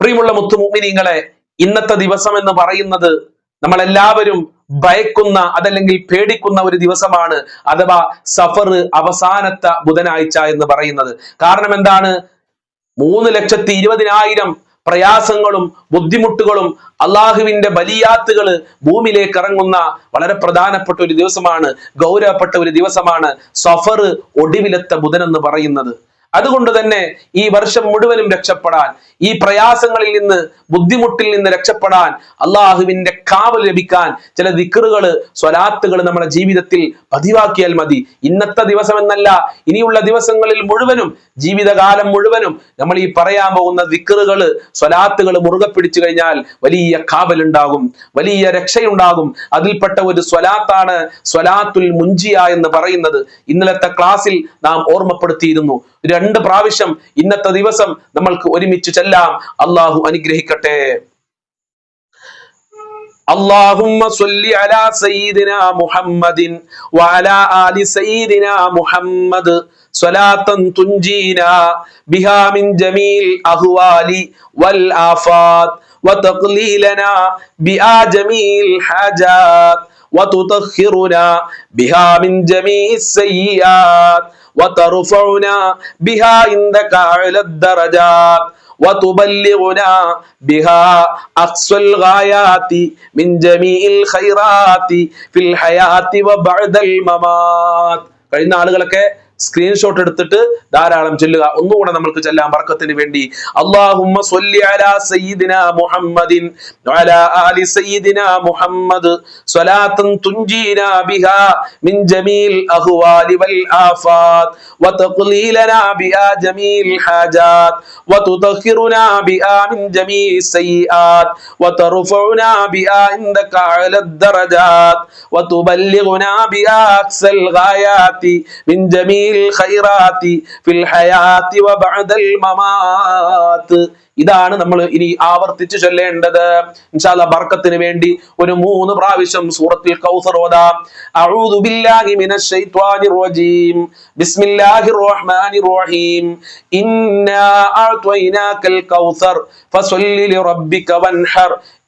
പ്രിയമുള്ള മുത്തുമോമിനിങ്ങളെ ഇന്നത്തെ ദിവസം എന്ന് പറയുന്നത് നമ്മളെല്ലാവരും ഭയക്കുന്ന അതല്ലെങ്കിൽ പേടിക്കുന്ന ഒരു ദിവസമാണ് അഥവാ സഫർ അവസാനത്തെ ബുധനാഴ്ച എന്ന് പറയുന്നത്. കാരണം എന്താണ്? മൂന്ന് ലക്ഷത്തി ഇരുപതിനായിരം പ്രയാസങ്ങളും ബുദ്ധിമുട്ടുകളും അള്ളാഹുവിന്റെ ബലിയാത്തുകൾ ഭൂമിയിലേക്ക് ഇറങ്ങുന്ന വളരെ പ്രധാനപ്പെട്ട ഒരു ദിവസമാണ് ഗൗരവപ്പെട്ട ഒരു ദിവസമാണ് സഫർ ഒടുവിലത്തെ ബുധൻ എന്ന് പറയുന്നത്. അതുകൊണ്ട് തന്നെ ഈ വർഷം മുഴുവനും രക്ഷപ്പെടാൻ ഈ പ്രയാസങ്ങളിൽ നിന്ന് ബുദ്ധിമുട്ടിൽ നിന്ന് രക്ഷപ്പെടാൻ അള്ളാഹുവിന്റെ കാവൽ ലഭിക്കാൻ ചില ദിക്കറുകൾ സ്വലാത്തുകൾ നമ്മുടെ ജീവിതത്തിൽ പതിവാക്കിയാൽ മതി. ഇന്നത്തെ ദിവസം എന്നല്ല ഇനിയുള്ള ദിവസങ്ങളിൽ മുഴുവനും ജീവിതകാലം മുഴുവനും നമ്മൾ ഈ പറയാൻ പോകുന്ന ദിക്കറുകൾ സ്വലാത്തുകൾ മുറുകെ പിടിച്ചു കഴിഞ്ഞാൽ വലിയ കാവലുണ്ടാകും വലിയ രക്ഷയുണ്ടാകും. അതിൽപ്പെട്ട ഒരു സ്വലാത്താണ് സ്വലാത്തുൽ മുഞ്ചിയ എന്ന് പറയുന്നത്. ഇന്നലത്തെ ക്ലാസ്സിൽ നാം ഓർമ്മപ്പെടുത്തിയിരുന്നു. രണ്ട് പ്രാവശ്യം ഇന്നത്തെ ദിവസം നമ്മൾക്ക് ഒരുമിച്ച് ചെല്ലാം അള്ളാഹു അനുഗ്രഹിക്കട്ടെ اللهم صل على سيدنا محمد وعلى آل سيدنا محمد صلاة تنجينا بها من جميع الأهوال والآفات وتقليلنا بها جميع الحاجات وتطهرنا بها من جميع السيئات وترفعنا بها عندك أعلى الدرجات وتبلغنا بها أقصى الغايات من جميع الخيرات في الحياة وبعد الممات കഴിഞ്ഞ ആളുകളൊക്കെ സ്ക്രീൻഷോട്ട് എടുത്തിട്ട് ധാരാളം ചെല്ലുക. ഒന്നുകൂടെ നമ്മൾക്ക് ചെല്ലാം വർക്കത്തിന് വേണ്ടി. അള്ളാഹുമ്മ ജമീൽ ഖൈറാത്തി ഫിൽ ഹയാത്തി വ ബഅദൽ ഇതാണ് നമ്മൾ ഇനി ആവർത്തിച്ചു ചൊല്ലേണ്ടത്. ഇൻഷാല്ല ബർക്കത്തിന് വേണ്ടി ഒരു മൂന്ന് പ്രാവശ്യം സൂറത്തിൽ കൗസർ ഓതാം. അഊദു ബില്ലാഹി റജീം. ബിസ്മില്ലാഹിർ റഹ്മാനിർ റഹീം. കൗസർ. ലിറബ്ബിക വൻഹർ.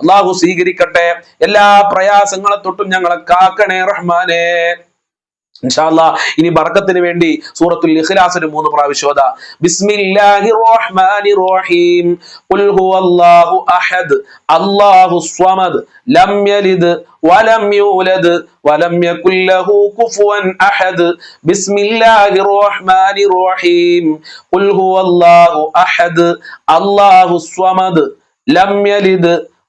അള്ളാഹു സ്വീകരിക്കട്ടെ. എല്ലാ പ്രയാസങ്ങളെ തൊട്ടും ഞങ്ങളെ കാക്കണേ റഹ്മാനേ. ഇൻഷാല്ല ഇനി ബർക്കത്തിന് വേണ്ടി സൂറത്തുൽ ഇഖ്ലാസ് മൂന്ന് പ്രാവശ്യം ബിസ്മില്ലാഹി റഹ്മാനി റഹീം ഖുൽ ഹുവല്ലാഹു അഹദ്. അല്ലാഹു സ്വമദ്. ലം യലിദ് വലം യൂലദ് വലം يكن له كفوا احد بسم الله الرحمن الرحيم قل هو الله احد الله الصمد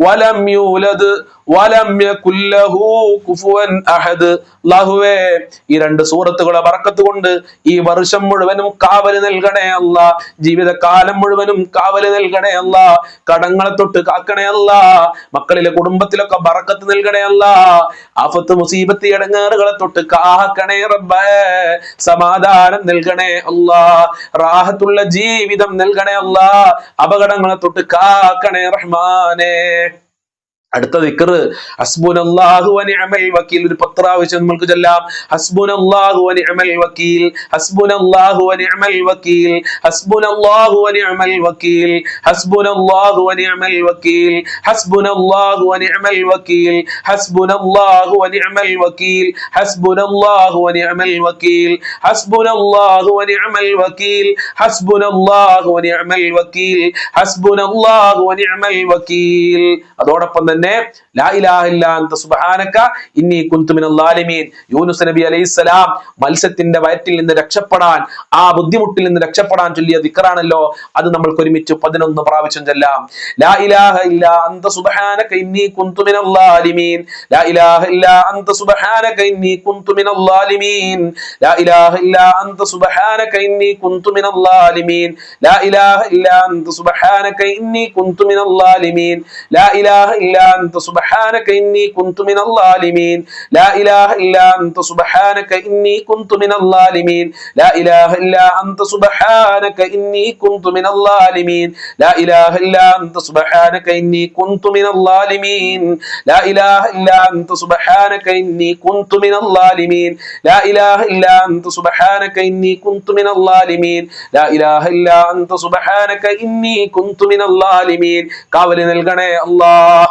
വലം യൂലദ് വലം യകുല്ലഹു അഹദ്. അല്ലാഹുവേ ഈ രണ്ട് സൂറത്തുകളെ ബർക്കത്ത് കൊണ്ട് ഈ വർഷം മുഴുവനും കാവൽ നൽകണേ അല്ല ജീവിതകാലം മുഴുവനും കാവൽ നൽകണേ അല്ല കടങ്ങളെ തൊട്ട് കാക്കണേ അല്ല മക്കളിലെ കുടുംബത്തിലൊക്കെ പറക്കത്ത് നൽകണേ അല്ല ആഫത്ത് മുസീബത്ത് ഇടങ്ങേറുകളെ തൊട്ട് കാക്കണേ റബ്ബേ. സമാധാനം നൽകണേ അല്ല റാഹത്തുള്ള ജീവിതം നൽകണേ അല്ല അപകടങ്ങളെ തൊട്ട് കാക്കണേ റഹ്മാനേ. അടുത്ത ദിക്കറ് ഹസ്ബുനല്ലാഹു വനിഅമൽ വക്കീൽ ഒരു പത്ത് പ്രാവശ്യം നമുക്ക് ചൊല്ലാം ഹസ്ബുനല്ലാഹു വനിഅമൽ വക്കീൽ ഹസ്ബുനല്ലാഹു വനിഅമൽ വക്കീൽ ഹസ്ബുനല്ലാഹു വനിഅമൽ വക്കീൽ ഹസ്ബുനല്ലാഹു വനിഅമൽ വക്കീൽ ഹസ്ബുനല്ലാഹു വനിഅമൽ വക്കീൽ ഹസ്ബുനല്ലാഹു വനിഅമൽ വക്കീൽ ഹസ്ബുനല്ലാഹു വനിഅമൽ വക്കീൽ ഹസ്ബുനല്ലാഹു വനിഅമൽ വക്കീൽ ഹസ്ബുനല്ലാഹു വനിഅമൽ വക്കീൽ ഹസ്ബുനല്ലാഹു വനിഅമൽ വക്കീൽ അതോടൊപ്പം തന്നെ തന്നെ ഇന്നി കുന്തു മിനൽ ളാലിമീൻ യൂനുസ് നബി അലൈഹിസ്സലാം മത്സ്യത്തിന്റെ വയറ്റിൽ നിന്ന് രക്ഷപ്പെടാൻ ആ ബുദ്ധിമുട്ടിൽ നിന്ന് രക്ഷപ്പെടാൻ ചൊല്ലിയ ദിക്റാണല്ലോ. അത് നമ്മൾക്ക് ഒരുമിച്ച് പതിനൊന്ന് പ്രാവശ്യം ചെല്ലാം. ലാ ഇലാഹ ഇല്ല അന്ത സുബ്ഹാനക ഇന്നി കുന്തു മിനൽ ളാലിമീൻ ലാ ഇലാഹ ഇല്ല അന്ത സുബ്ഹാനക ഇന്നി കുന്തു മിനൽ ളാലിമീൻ ലാ ഇലാഹ ഇല്ല അന്ത സുബ്ഹാനക ഇന്നി കുന്തു മിനൽ ളാലിമീൻ ലാ ഇലാഹ ഇല്ല അന്ത സുബ്ഹാനക ഇന്നി കുന്തു മിനൽ ളാലിമീൻ ലാ ഇലാഹ ഇല്ലാ أنت سبحانك إني كنت من الظالمين لا إله إلا أنت سبحانك إني كنت من الظالمين لا إله إلا أنت سبحانك إني كنت من الظالمين لا إله إلا أنت سبحانك إني كنت من الظالمين لا إله إلا أنت سبحانك إني كنت من الظالمين لا إله إلا أنت سبحانك إني كنت من الظالمين لا إله إلا أنت سبحانك إني كنت من الظالمين കാവലി നൽകണേ അള്ളാഹ്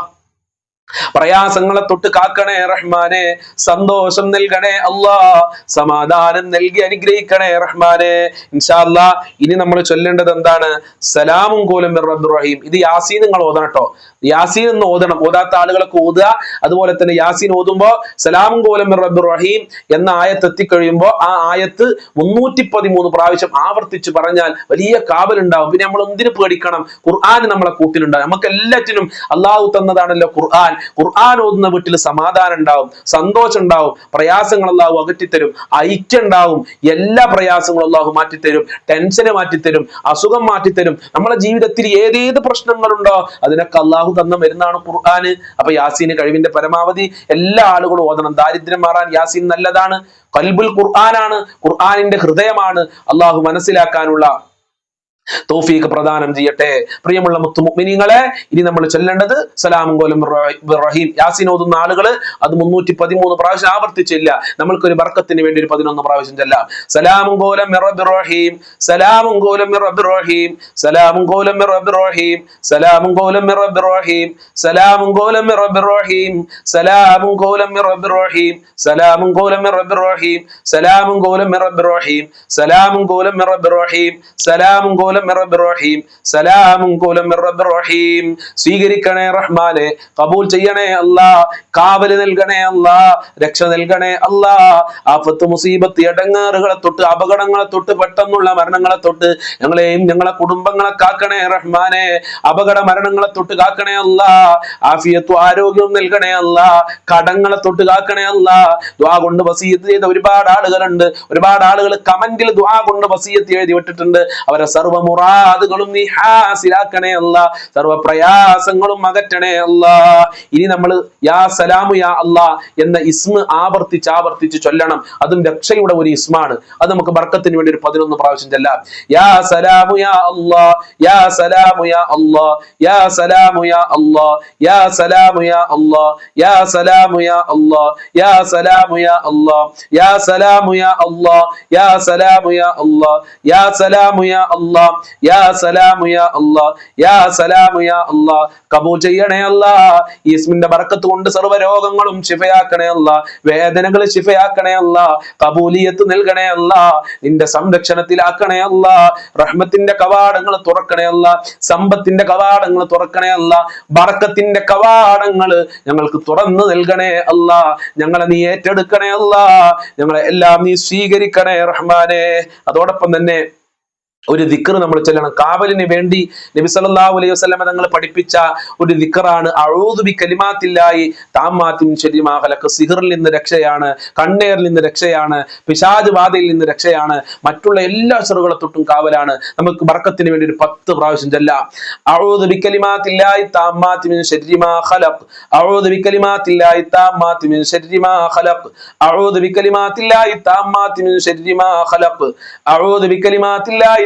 പ്രയാസങ്ങളെ തൊട്ട് കാക്കണേ റഹ്മാനെ. സന്തോഷം നൽകണേ അല്ലാ. സമാധാനം നൽകി അനുഗ്രഹിക്കണേ റഹ്മാനെ. ഇൻഷാല്ലാ ഇനി നമ്മൾ ചൊല്ലേണ്ടത് എന്താണ്? സലാമും കോലും റഹീം. ഇത് യാസീൻ നിങ്ങൾ ഓതണം കേട്ടോ. യാസീൻ എന്ന് ഓതണം. ഓതാത്ത ആളുകളൊക്കെ ഓതുക. അതുപോലെ തന്നെ യാസീൻ ഓതുമ്പോ സലാമും കോലും റഹീം എന്ന ആയത്ത് എത്തിക്കഴിയുമ്പോൾ ആ ആയത്ത് മുന്നൂറ്റി പതിമൂന്ന് പ്രാവശ്യം ആവർത്തിച്ച് പറഞ്ഞാൽ വലിയ കാവലുണ്ടാവും. പിന്നെ നമ്മൾ എന്തിനു പേടിക്കണം? ഖുർആൻ നമ്മളെ കൂട്ടിലുണ്ടാവും. നമുക്ക് എല്ലാറ്റിനും അള്ളാഹു തന്നതാണല്ലോ ഖുർആൻ. ഖുർആൻ ഓതുന്ന വീട്ടിൽ സമാധാനം ഉണ്ടാവും സന്തോഷം ഉണ്ടാവും പ്രയാസങ്ങൾ അള്ളാഹു അകറ്റിത്തരും ഐക്യം ഉണ്ടാവും എല്ലാ പ്രയാസങ്ങളും അള്ളാഹു മാറ്റിത്തരും ടെൻഷന് മാറ്റിത്തരും അസുഖം മാറ്റിത്തരും. നമ്മളെ ജീവിതത്തിൽ ഏതേത് പ്രശ്നങ്ങളുണ്ടോ അതിനൊക്കെ അള്ളാഹു തന്ന മരുന്നാണ് ഖുർആന് അപ്പൊ യാസീന് കഴിവിന്റെ പരമാവധി എല്ലാ ആളുകളും ഓതണം. ദാരിദ്ര്യം മാറാൻ യാസീൻ നല്ലതാണ്. കൽബുൽ ഖുർആനാണ് ഖുർആനിന്റെ ഹൃദയമാണ് അള്ളാഹു മനസ്സിലാക്കാനുള്ള തൗഫീഖ് പ്രദാനം ചെയ്യട്ടെ പ്രിയമുള്ള മുത്തുമുഗ്മിനിങ്ങളെ ഇനി നമ്മൾ ചൊല്ലേണ്ടത് സലാമും കോലം റഹീം യാസീൻ ഓതുന്ന ആളുകൾ അത് മുന്നൂറ്റി പതിമൂന്ന് പ്രാവശ്യം ആവർത്തിച്ചില്ല നമ്മൾക്കൊരു ബർക്കത്തിന് വേണ്ടി ഒരു പതിനൊന്ന് പ്രാവശ്യം ചെല്ലാം സലാമും കോലം റഹീം സലാമും കോലം റഹീം സലാമും കോലം റഹീം സലാമും കോലം റഹീം സലാമും കോലം റഹീം സലാമും കോലം റഹീം സലാമും കോലം റഹീം സലാമും കോലം റഹീം സലാമും കോലം റഹീം സലാമും കോലം റഹീം. റഹീം. സ്വീകരിക്കണേ റഹ്മാനെ കബൂൽ ചെയ്യണേ അല്ലാ കാവൽ നൽകണേ അല്ലാ രക്ഷ നൽകണേ അല്ലാ. ആഫത്ത് മുസീബത്ത് ഇടങ്ങാറുകളെ തൊട്ട് അപകടങ്ങളെ തൊട്ട് പെട്ടെന്നുള്ള മരണങ്ങളെ തൊട്ട് ഞങ്ങളെയും ഞങ്ങളെ കുടുംബങ്ങളെ കാക്കണേ റഹ്മാനെ. അപകട മരണങ്ങളെ തൊട്ട് കാക്കണേ അല്ല. ആഫിയത്തും ആരോഗ്യവും നൽകണേ അല്ല. കടങ്ങളെ തൊട്ട് കാക്കണേ അല്ല. ദ്വാ കൊണ്ട് വസീയത്ത് ചെയ്ത ഒരുപാട് ആളുകളുണ്ട്. ഒരുപാട് ആളുകൾ കമന്റിൽ ദ്വാ കൊണ്ട് വസീയത്ത് എഴുതി വിട്ടിട്ടുണ്ട്. അവരെ സർവ മുറാദുകളും നീ ഹാസിലാക്കണേ അല്ല സർവ പ്രയാസങ്ങളും അകറ്റണേ അല്ല ഇനി നമ്മൾ യാ സലാമു യാ അല്ല എന്ന ഇസ്മ ആവർത്തിച്ച് ആവർത്തിച്ച് ചൊല്ലണം അതും രക്ഷയുടെ ഒരു ഇസ്മാണ് അത് നമുക്ക് ബർക്കത്തിന് വേണ്ടി ഒരു പതിനൊന്ന് പ്രാവശ്യം ചെല്ലാം യാ സലാമു യാ അല്ലാ യാ സലാമു യാ അല്ലാ യാ സലാമു യാ അല്ലാ യാ സലാമു യാ അല്ലാ യാ സലാമു യാ അല്ലാ യാ സലാമു യാ അല്ലാ യാ സലാമു യാ അല്ലാ യാ സലാമു യാ അല്ലാ യാ സലാമു യാ അല്ലാ യാ സലാമു യാ അല്ലാ യാ സലാമു യാ അല്ലാ കബൂൽ ചെയ്യണേ അല്ലാ ഈ ഇസ്മിന്റെ ബർക്കത്ത് കൊണ്ട് സർവ രോഗങ്ങളും ശിഫയാക്കണേ അല്ലാ വേദനകൾ ശിഫയാക്കണേ അല്ലാ കബൂലിയത്ത് നൽകണേ അല്ലാ നിന്റെ സംരക്ഷണത്തിലാക്കണേ അല്ലാ റഹ്മത്തിന്റെ കവാടങ്ങൾ തുറക്കണേ അല്ല സമ്പത്തിന്റെ കവാടങ്ങൾ തുറക്കണേ അല്ല ബറക്കത്തിന്റെ കവാടങ്ങൾ ഞങ്ങൾക്ക് തുറന്നു നൽകണേ അല്ല ഞങ്ങളെ നീ ഏറ്റെടുക്കണേ അല്ല ഞങ്ങളെ എല്ലാം നീ സ്വീകരിക്കണേ റഹ്മാനെ. അതോടൊപ്പം തന്നെ ഒരു ദിക്കർ നമ്മൾ ചെല്ലണം. കാവലിന് വേണ്ടി നബി സല്ലല്ലാഹു അലൈഹി വസല്ലമ തങ്ങൾ പഠിപ്പിച്ച ഒരു ദിക്കറാണ് അഊദു ബി കലിമാത്തില്ലായി താമാത്തിൻ ശരിമാഹലക്ക് സിഹറിൽ നിന്ന് രക്ഷയാണ് കണ്ണേറിൽ നിന്ന് രക്ഷയാണ് പിശാജ് ബാധയിൽ നിന്ന് രക്ഷയാണ് മറ്റുള്ള എല്ലാ ചെറുകളെ തൊട്ടും കാവലാണ്. നമുക്ക് ബർക്കത്തിന് വേണ്ടി ഒരു പത്ത് പ്രാവശ്യം ചെല്ലാം. അഊദു ബി കലിമാത്തില്ലായി താമാത്തി മിൻ ശരിമാ അഊദു ബി കലിമാത്തില്ലായി താമാത്തി മിൻ ശരിമാ അഊദു ബി കലിമാത്തില്ലായി താമാത്തി മിൻ ശരിമാ അഊദു ബി കലിമാത്തില്ലായി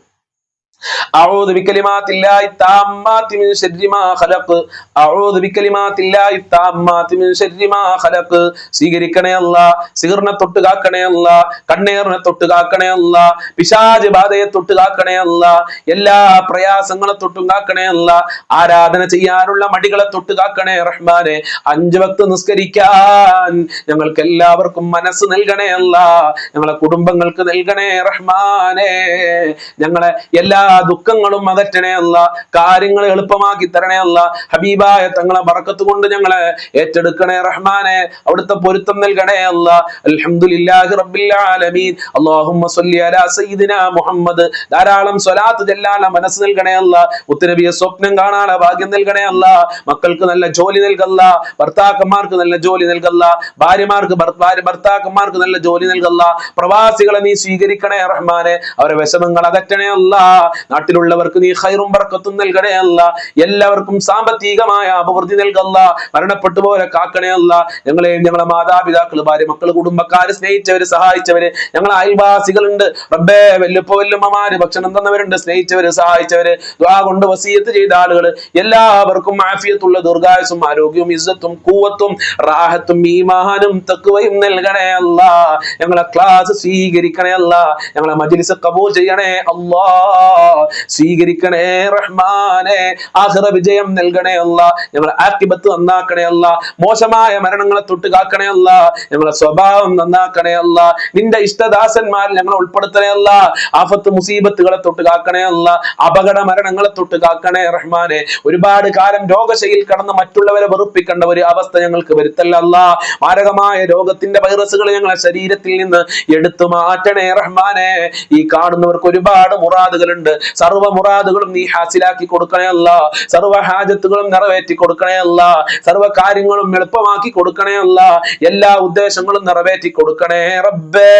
أعوذ بكلمات الله التامات من شر ما خلق أعوذ بكلمات الله التامات من شر ما خلق സ്വീകരിക്കണേ അല്ല സിഗറിനെ തൊട്ട് കാക്കണേ അല്ല കണ്ണേറിനെ തൊട്ട് കാക്കണേ അല്ല പിശാജ് ബാധയെ തൊട്ട് കാക്കണേ അല്ല എല്ലാ പ്രയാസങ്ങളെ തൊട്ടും കാക്കണേ അല്ല ആരാധന ചെയ്യാനുള്ള മടികളെ തൊട്ട് കാക്കണേ റഹ്മാനെ അഞ്ചു വക്ത് നിസ്കരിക്കാൻ ഞങ്ങൾക്ക് എല്ലാവർക്കും മനസ്സ് നൽകണേ അല്ല ഞങ്ങളെ കുടുംബങ്ങൾക്ക് നൽകണേ റഹ്മാനെ ഞങ്ങളെ എല്ലാ ദുഃഖങ്ങളും അകറ്റണേ അല്ല കാര്യങ്ങൾ എളുപ്പമാക്കി തരണേ അല്ല ഹബീബായ തങ്ങളെ ബറക്കത്ത് കൊണ്ട് ഞങ്ങളെ ഏറ്റെടുക്കണേ റഹ്മാനെ അവിടുത്തെ പൊരുത്തം നൽകണേ അല്ല അൽഹംദുലില്ലാഹി റബ്ബിൽ ആലമീൻ. അല്ലാഹുമ്മ സ്വല്ലി അലാ സയ്യിദിനാ മുഹമ്മദ്. ധാരാളം സ്വലാത്ത് ചെല്ലാനുള്ള മനസ്സ് നൽകണേ അല്ല ഉത്തരവിയ സ്വപ്നം കാണാനുള്ള ഭാഗ്യം നൽകണേ അല്ല മക്കൾക്ക് നല്ല ജോലി നൽകല്ല ഭർത്താക്കന്മാർക്ക് നല്ല ജോലി നൽകല്ല ഭാര്യമാർക്ക് ഭർ- ഭർത്താക്കന്മാർക്ക് നല്ല ജോലി നൽകല്ല. പ്രവാസികളെ നീ സ്വീകരിക്കണേ റഹ്മാനെ. അവരെ വിഷമങ്ങൾ അകറ്റണേ അല്ല നാട്ടിലുള്ളവർക്ക് നീ ഹൈറും ബർക്കത്തും നൽകണേ അല്ല. എല്ലാവർക്കും സാമ്പത്തികമായ അഭിവൃദ്ധി നൽകല്ല. മരണപ്പെട്ടു പോലെ കാക്കണേ അല്ല. ഞങ്ങളെ ഞങ്ങളെ മാതാപിതാക്കൾ ഭാര്യ മക്കൾ കുടുംബക്കാര് സ്നേഹിച്ചവര് സഹായിച്ചവര് ഞങ്ങളെ അയൽവാസികളുണ്ട്. റബ്ബേ വല്ലുപ്പ വല്ലുമ്മമാര് ഭക്ഷണം തന്നവരുണ്ട്. സ്നേഹിച്ചവര് സഹായിച്ചവര് ദ്വാ കൊണ്ട് വസീയത്ത് ചെയ്ത ആളുകൾ എല്ലാവർക്കും ആഫിയത്തുള്ള ദീർഘായുസും ആരോഗ്യവും ഇസ്സത്തും കൂവത്തും റാഹത്തും ഈമാനും തക്കുവയും നൽകണേ അല്ല. ഞങ്ങളെ ക്ലാസ് സ്വീകരിക്കണേ അല്ല. ഞങ്ങളെ മജ്ലിസ് കബൂൽ ചെയ്യണേ അല്ലാ. സ്വീകരിക്കണേ റഹ്മാനെ. ആഖിറ വിജയം നൽകണേ അല്ല. ഞങ്ങളെ ആക്കിബത്ത് നന്നാക്കണേ അല്ല. മോശമായ മരണങ്ങളെ തൊട്ട് കാക്കണേ അല്ല. ഞങ്ങളെ സ്വഭാവം നന്നാക്കണേ അല്ല. നിന്റെ ഇഷ്ടദാസന്മാരിൽ ഞങ്ങളെ ഉൾപ്പെടുത്തണേ അല്ല. ആഫത്ത് മുസീബത്തുകളെ തൊട്ട് കാക്കണേ അല്ല. അപകട മരണങ്ങളെ തൊട്ട് കാക്കണേ റഹ്മാനെ. ഒരുപാട് കാലം രോഗശയിൽ കടന്ന് മറ്റുള്ളവരെ വെറുപ്പിക്കേണ്ട ഒരു അവസ്ഥ ഞങ്ങൾക്ക് വരുത്തല്ല മാരകമായ രോഗത്തിന്റെ വൈറസുകൾ ഞങ്ങളെ ശരീരത്തിൽ നിന്ന് എടുത്തു മാറ്റണേ റഹ്മാനെ. ഈ കാണുന്നവർക്ക് ഒരുപാട് മുറാദുകളുണ്ട്. സർവ മുറാദുകളും നീ ഹാസിലാക്കി കൊടുക്കണേ അല്ല. സർവ ഹാജത്തുകളും നിറവേറ്റി കൊടുക്കണേ അല്ല. സർവ കാര്യങ്ങളും എളുപ്പമാക്കി കൊടുക്കണേ അല്ല. എല്ലാ ഉദ്ദേശങ്ങളും നിറവേറ്റി കൊടുക്കണേ റബ്ബേ.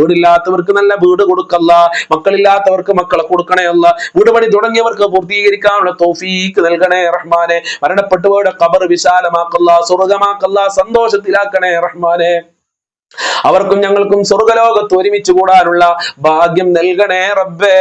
വീടില്ലാത്തവർക്ക് നല്ല വീട് കൊടുക്കല്ല. മക്കളില്ലാത്തവർക്ക് മക്കളെ കൊടുക്കണേ അല്ല. വീട് പണി തുടങ്ങിയവർക്ക് പൂർത്തീകരിക്കാനുള്ള തോഫീക്ക് നൽകണേ റഹ്മാനെ. മരണപ്പെട്ടുപോയുടെ കബർ വിശാലമാക്കല്ല. സ്വർഗമാക്കല്ല സന്തോഷത്തിലാക്കണേ റഹ്മാനെ. അവർക്കും ഞങ്ങൾക്കും സ്വർഗലോകത്ത് ഒരുമിച്ച് കൂടാനുള്ള ഭാഗ്യം നൽകണേ റബ്ബേ.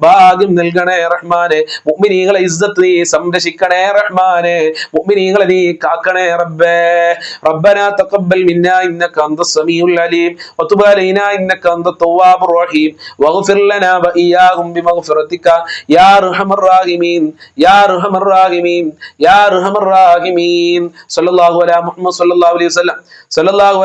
ഭാഗ്യം നൽകണേ റഹ്മാനെ. മുഗ്മിനീകളെ ഇസ്സത്ത് നീ സംരക്ഷിക്കണേ റഹ്മാനെ. മുഗ്മിനീകളെ നീ കാക്കണേ റബ്ബേ. റബ്ബന തഖബ്ബൽ മിന്ന ഇന്നക അന്ത സമീഉൽ അലീം. വതുബ് അലൈനാ ഇന്നക അന്ത തവ്വാബുർ റഹീം. വഗ്ഫിർ ലനാ വഇയാഹും ബിമഗ്ഫിറതിക യാ അർഹമർ റഹീമീൻ. യാ അർഹമർ റഹീമീൻ. യാ അർഹമർ റഹീമീൻ. സല്ലല്ലാഹു അലാ മുഹമ്മദ് സല്ലല്ലാഹു അലൈഹി വസല്ലം. സല്ലല്ലാഹു